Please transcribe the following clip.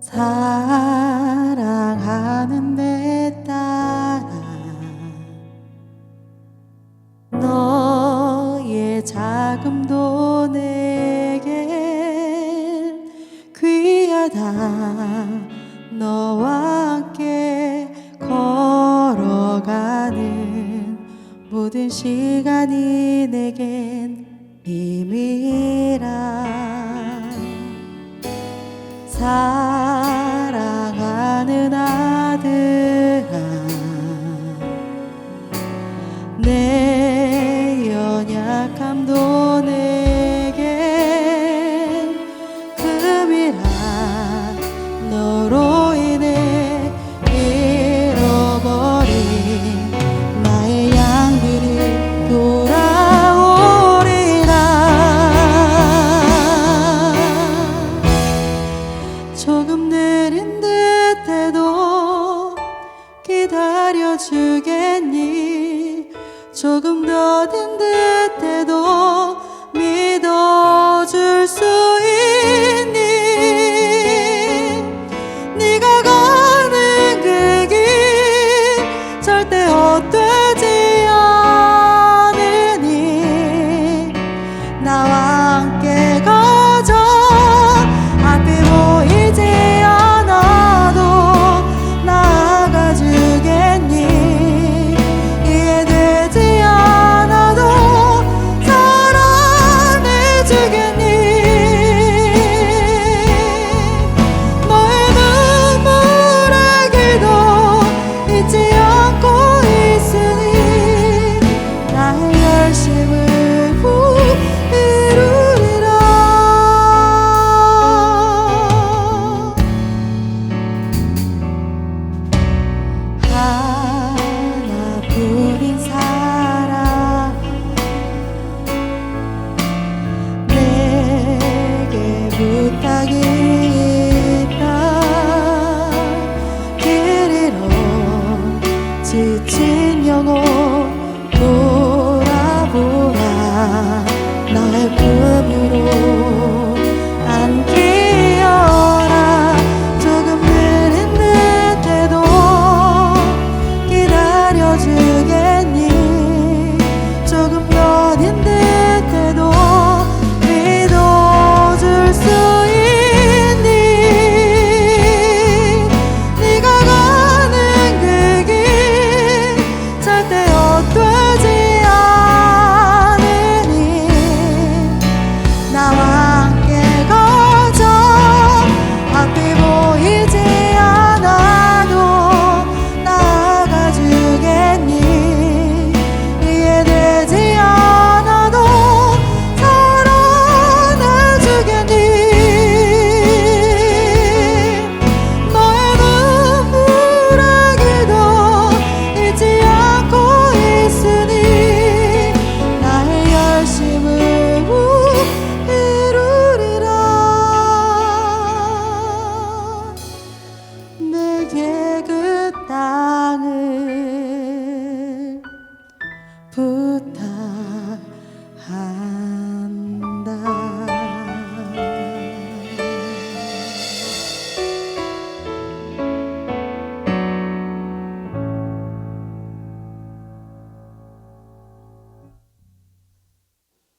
사랑하는 내 딸아 너의 자금도 내게 귀하다. 너와 함께 걸어가는 모든 시간이 내겐 힘이라. 사 내 연약함도 내게 금이라. 너로